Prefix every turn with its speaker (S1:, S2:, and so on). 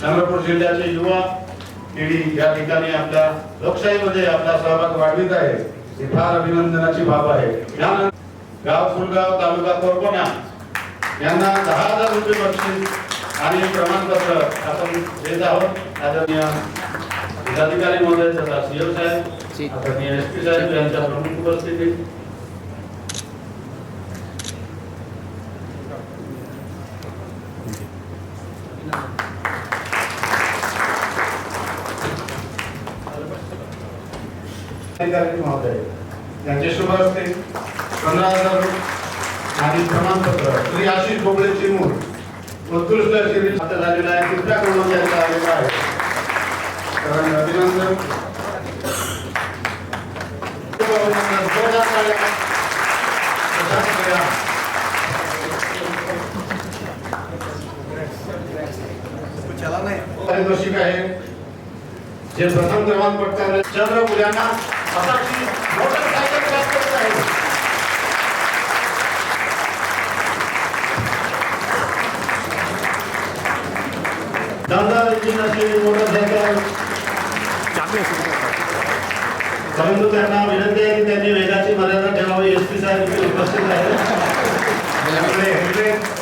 S1: चंद्रपूर जिल्ह्याचे युवा पिढी या ठिकाणी आपल्या लोकशाहीमध्ये आपला सहभाग वाढवित आहे. ही फार अभिनंदनाची बाब आहे. गाव फुलगाव तालुका कोरकोना यांना दहा हजार रुपये बक्षीस आणि प्रमाणपत्र आपण देत आहोत. आदरणीय जिल्हाधिकारी महोदय तथा सीओ साहेब आदरणीय एस पी साहेब यांच्या प्रमुख उपस्थितीत अधिकारी महोदय यांचे शुभ असते. पंधरा हजार आणि प्रमाणपत्र. श्री आशिष बोबडे चिमूर. उत्कृष्ट शिबिर प्राप्त झालेला आहे. तिसऱ्या क्रमांक यांचा आलेला आहे कारण अभिनंदन पारितोषिक आहे. जे प्रथम क्रमांक पटकावले चंद्र मुलांना हाताची मोटरसायकल प्राप्त होत आहे. दादा इंजिनाची मोटरसायकल परंतु त्यांना विनंती आहे की त्यांनी वेगाची मर्यादा ठेवावी. एस पी साहेब उपस्थित आहेत. त्यामुळे हेल्मेट